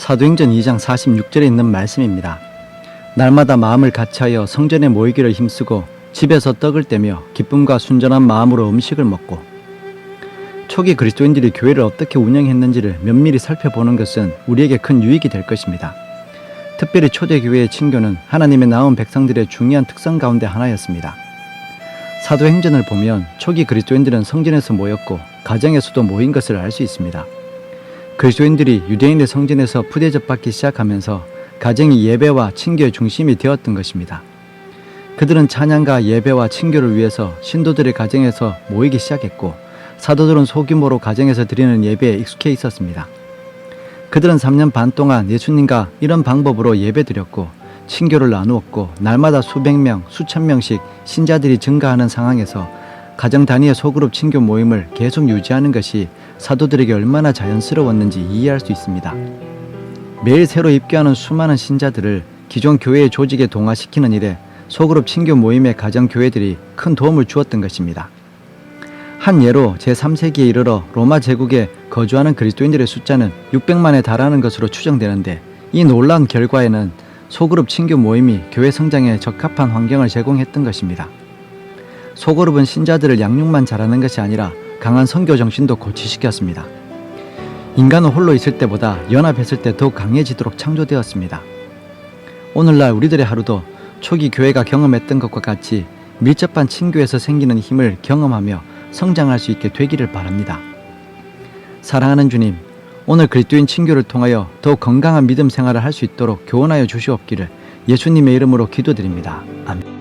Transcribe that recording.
사도행전 2장 46절에 있는 말씀입니다. 날마다 마음을 같이하여 성전에 모이기를 힘쓰고 집에서 떡을 떼며 기쁨과 순전한 마음으로 음식을 먹고 초기 그리스도인들이 교회를 어떻게 운영했는지를 면밀히 살펴보는 것은 우리에게 큰 유익이 될 것입니다. 특별히 초대교회의 친교는 하나님의 나온 백성들의 중요한 특성 가운데 하나였습니다. 사도행전을 보면 초기 그리스도인들은 성전에서 모였고 가정에서도 모인 것을 알 수 있습니다. 그리스도인들이 유대인의 성전에서 푸대접받기 시작하면서 가정이 예배와 친교의 중심이 되었던 것입니다. 그들은 찬양과 예배와 친교를 위해서 신도들의 가정에서 모이기 시작했고 사도들은 소규모로 가정에서 드리는 예배에 익숙해 있었습니다. 그들은 3년 반 동안 예수님과 이런 방법으로 예배 드렸고 친교를 나누었고 날마다 수백 명, 수천 명씩 신자들이 증가하는 상황에서 가정 단위의 소그룹 친교 모임을 계속 유지하는 것이 사도들에게 얼마나 자연스러웠는지 이해할 수 있습니다. 매일 새로 입교하는 수많은 신자들을 기존 교회의 조직에 동화시키는 일에 소그룹 친교 모임의 가정 교회들이 큰 도움을 주었던 것입니다. 한 예로 제3세기에 이르러 로마 제국에 거주하는 그리스도인들의 숫자는 600만에 달하는 것으로 추정되는데 이 놀라운 결과에는 소그룹 친교 모임이 교회 성장에 적합한 환경을 제공했던 것입니다. 소그룹은 신자들을 양육만 잘하는 것이 아니라 강한 선교 정신도 고취시켰습니다. 인간은 홀로 있을 때보다 연합했을 때 더욱 강해지도록 창조되었습니다. 오늘날 우리들의 하루도 초기 교회가 경험했던 것과 같이 밀접한 친교에서 생기는 힘을 경험하며 성장할 수 있게 되기를 바랍니다. 사랑하는 주님, 오늘 그리스도인 친교를 통하여 더욱 건강한 믿음 생활을 할 수 있도록 교원하여 주시옵기를 예수님의 이름으로 기도드립니다. 아멘.